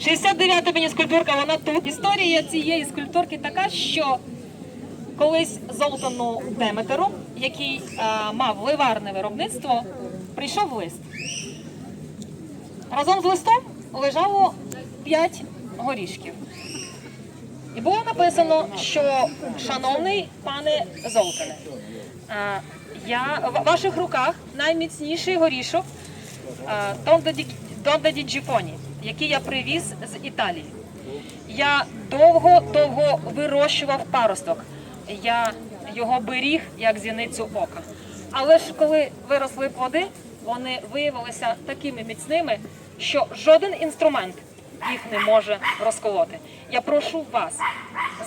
69-та міні-скульптурка, вона тут. Історія цієї скульптурки така, що колись Золтану Деметеру, який е, мав ливарне виробництво, прийшов лист. Разом з листом лежало 5 горішків. І було написано, що шановний пане Золтане, е, я в ваших руках найміцніший горішок е, Донде Який я привіз з Італії. Я довго-довго вирощував паросток. Я його беріг як зіницю ока. Але ж коли виросли плоди, вони виявилися такими міцними, що жоден інструмент їх не може розколоти. Я прошу вас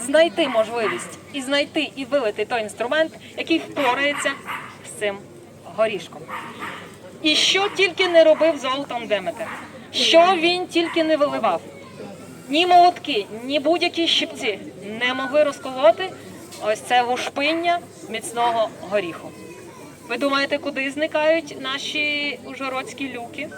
знайти можливість і знайти і вилити той інструмент, який впорається з цим горішком. І що тільки не робив Золтан Деметер, що він тільки не виливав. Ні молотки, ні будь-які щипці не могли розколоти ось це лушпиння міцного горіху. Ви думаєте, куди зникають наші ужгородські люки?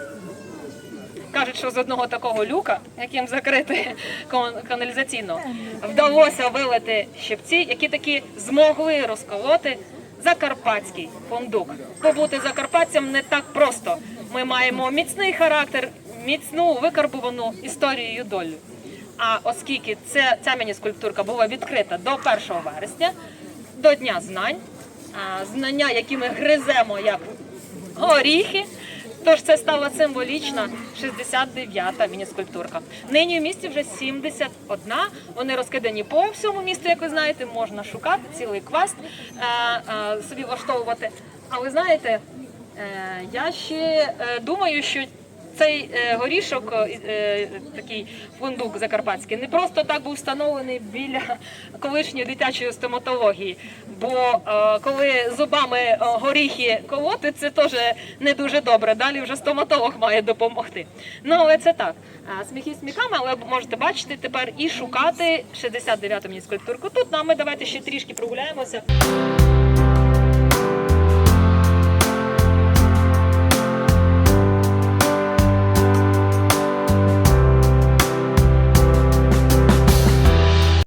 Кажуть, що з одного такого люка, яким закрити кан- каналізаційно, вдалося вилити щипці, які таки змогли розколоти закарпатський фундук. Побути закарпатцям не так просто. Ми маємо міцний характер, міцну викарбувану історією долю. А оскільки це, ця міні-скульптурка була відкрита до 1 вересня, до Дня знань, знання, які ми гриземо як горіхи. Тож це стала символічна 69-та міні-скульптурка. Нині в місті вже 71. Вони розкидані по всьому місту, як ви знаєте, можна шукати цілий квест е, е, собі влаштовувати. Але знаєте, е, я ще думаю, що цей е, горішок, е, е, такий фундук закарпатський, не просто так був встановлений біля колишньої дитячої стоматології. Бо коли зубами горіхи колоти, це теж не дуже добре. Далі вже стоматолог має допомогти. Ну але це так. Сміхи сміхами, але можете бачити тепер і шукати 69-ту міні скульптурку. Тут нам ми давайте ще трішки прогуляємося.